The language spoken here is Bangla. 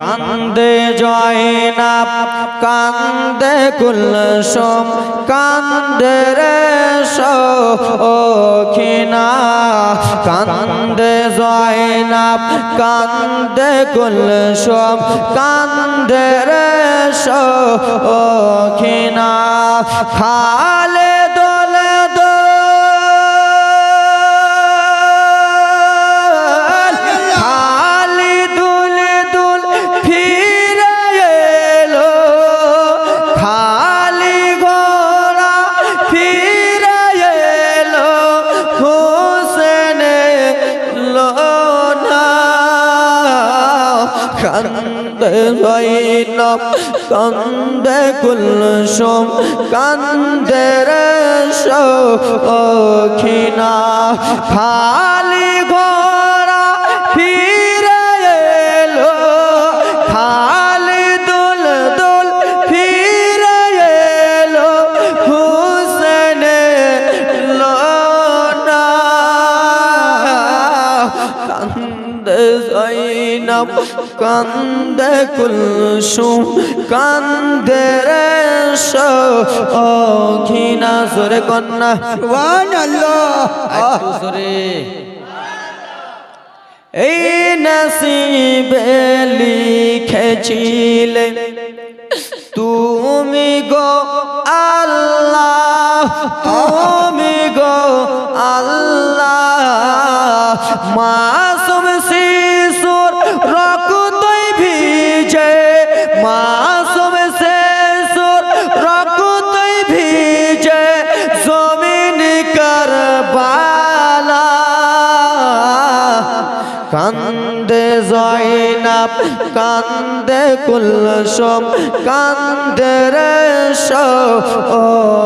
কান্দে জয়নাব, কান্দে কুলসুম, কান্দে রে সখিনা কান্দে জয়নাব, কান্দে কুলসুম, কান্দে রে সখিনা খালে কান্দে জৈনব কান্দে কুলসুম কান্দে রে সখিনা খালি কান্দে জৈনব কান্দে কুলসুম কান্দে রে সখিনা সরে কন্যা। সরে এই নসিবে লিখেছিলে তুমি গো আল্লাহ তুমি গো আল্লাহ মাসুম কান্দে জয়নাব কান্দে কুলসম কান্দে রে সখিনা।